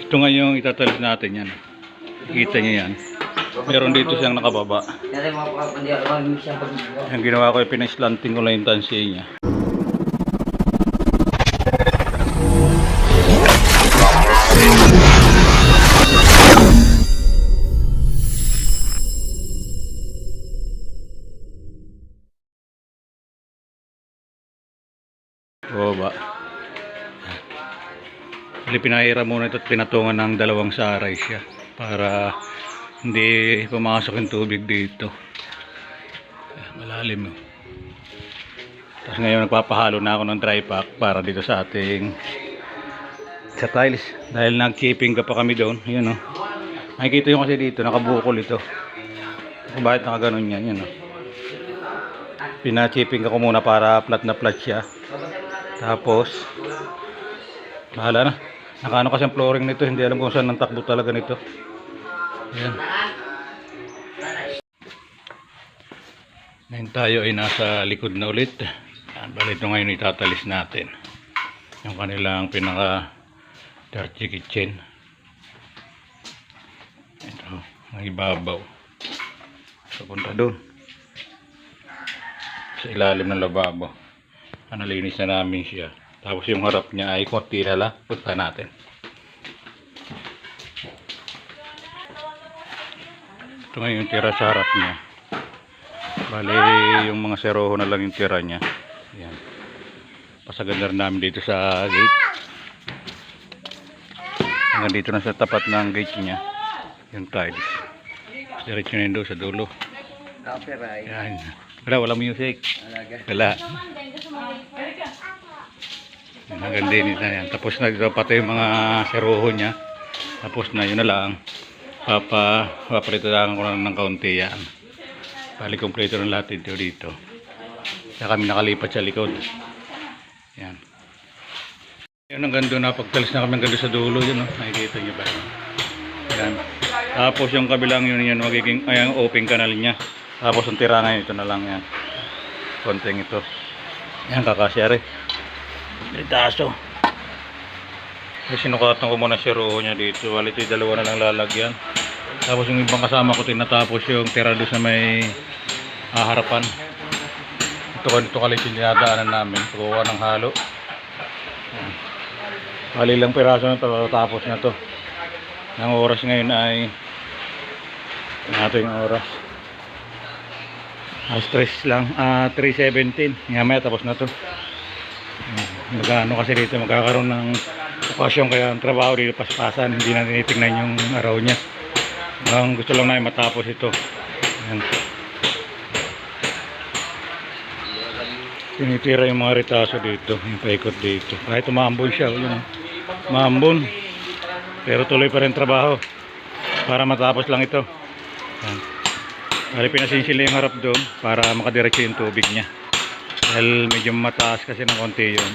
Ito nga yung itatalis natin yan. Kita niyo yan. Meron dito siyang nakababa. Ang ginawa ko, pinaslanting ko lang yung tansya niya. Baba. Bali pinahira muna ito at pinatungan ng dalawang saray siya para hindi pumasok yung tubig dito. Ah, Malalim. oh. Tapos ngayon nagpapahalo na ako ng dry pack para dito sa ating sa tiles. Dahil nag-keeping ka pa kami doon. Yun o. Makikita nyo kasi dito, nakabukol ito. Kung bakit nakaganon yan, yun o. Pina-chipping ko muna para flat na flat siya. Tapos, bahala na. Nakaano kasi ang flooring nito, hindi alam kung saan ang takbo talaga nito. Ayan. Ngayon tayo ay nasa likod na ulit. Yan, bali ito ngayon itatalis natin. Yung kanilang pinaka dirty kitchen. Ito, ang ibabaw. Papunta doon. Sa ilalim ng lababo. Analinis na namin siya. Tapos yung harap niya ay kortina lang. Punta natin. Ito ngayon yung tira sa harap niya. Bali, yung mga seroho na lang yung tira niya. Yan. Pasaganda rin namin dito sa gate. Hanggang dito na sa tapat ng gate niya. Yung tiles. Diretso na yun doon sa dulo. copyright. Yan. Wala, wala music. Alaga. Wala. Yan, hanggang din na yan. Tapos na dito pati yung mga seroho niya. Tapos na yun na lang. Papa, papalito lang ko lang ng kaunti yan. Bali kompleto ng lahat dito dito. Kaya kami nakalipat sa likod. Yan. Yan hanggang doon na pagtalis na kami hanggang doon sa dulo yun. Oh. Nakikita niyo ba? Yan. Tapos yung kabilang yun yun magiging ay, ang open canal niya. Tapos ang tira ngayon ito na lang yan. Konting ito. Yan kakasya rin. Litaso. Eh, sinukatan ko muna si roho niya dito. Walit yung dalawa na lang lalagyan. Tapos yung ibang kasama ko tinatapos yung tira doon sa may ah, harapan. Ito ko ito kalit yung dinadaanan namin. Pagkuha ng halo. Bali lang piraso na ito. Tapos na to. Ang oras ngayon ay nato yung oras. Ah, stress lang. Ah, 3.17. Nga tapos na to. Magano kasi dito magkakaroon ng okasyon kaya ang trabaho dito paspasan. Hindi na tinitingnan yung araw niya. Ang gusto lang namin matapos ito. Yan. Tinitira yung mga retaso dito. Yung paikot dito. Kahit umambon siya. Yun, oh. umambon. Pero tuloy pa rin trabaho. Para matapos lang ito. Yan. Bali pinasinsila yung harap doon para makadiretso yung tubig niya. Dahil medyo mataas kasi ng konti yun.